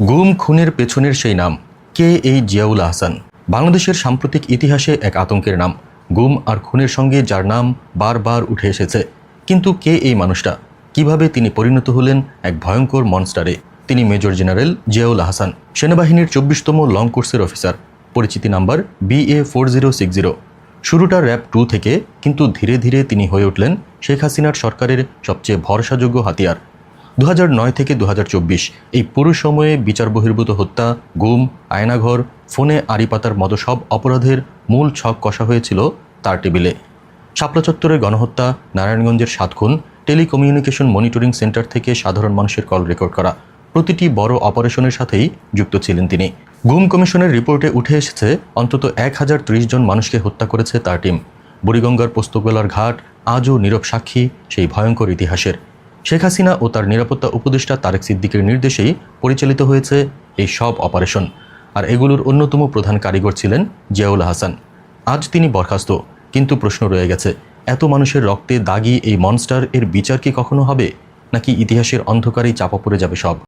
গুম খুনের পেছনের সেই নাম, কে এই জিয়াউল আহসান? বাংলাদেশের সাম্প্রতিক ইতিহাসে এক আতঙ্কের নাম, গুম আর খুনের সঙ্গে যার নাম বারবার উঠে এসেছে। কিন্তু কে এই মানুষটা? কীভাবে তিনি পরিণত হলেন এক ভয়ঙ্কর মনস্টারে? তিনি মেজর জেনারেল জিয়াউল আহসান, সেনাবাহিনীর চব্বিশতম লং কোর্সের অফিসার। পরিচিতি number A four zero six zero শুরুটা র্যাব টু থেকে, কিন্তু ধীরে ধীরে তিনি হয়ে উঠলেন শেখ হাসিনার সরকারের সবচেয়ে ভরসাযোগ্য হাতিয়ার। দু থেকে দু হাজার চব্বিশ, এই পুরো সময়ে বিচার বহির্ভূত হত্যা, গুম, আয়নাঘর, ফোনে আড়িপাতার মতো সব অপরাধের মূল ছক কষা হয়েছিল তার টেবিলে। শাপলা চত্বরের গণহত্যা, নারায়ণগঞ্জের সাত খুন টেলিকমিউনিকেশন মনিটরিং সেন্টার থেকে সাধারণ মানুষের কল রেকর্ড করা। প্রতিটি বড় অপারেশনের সাথেই যুক্ত ছিলেন তিনি। গুম কমিশনের রিপোর্টে উঠে এসেছে, অন্তত এক হাজার ত্রিশ জন মানুষকে হত্যা করেছে তার টিম। বুড়িগঙ্গার পোস্তগোলার ঘাট আজও নীরব সাক্ষী সেই ভয়ঙ্কর ইতিহাসের। শেখ হাসিনা ও তার নিরাপত্তা উপদেষ্টা তারেক সিদ্দিকের নির্দেশেই পরিচালিত হয়েছে এই সব অপারেশন। আর এগুলোর অন্যতম প্রধান কারিগর ছিলেন জিয়াউল হাসান। আজ তিনি বরখাস্ত। কিন্তু প্রশ্ন রয়ে গেছে, এত মানুষের রক্তে দাগি এই মনস্টার এর বিচার কি কখনো হবে? নাকি ইতিহাসের অন্ধকারেই চাপা পড়ে যাবে সব?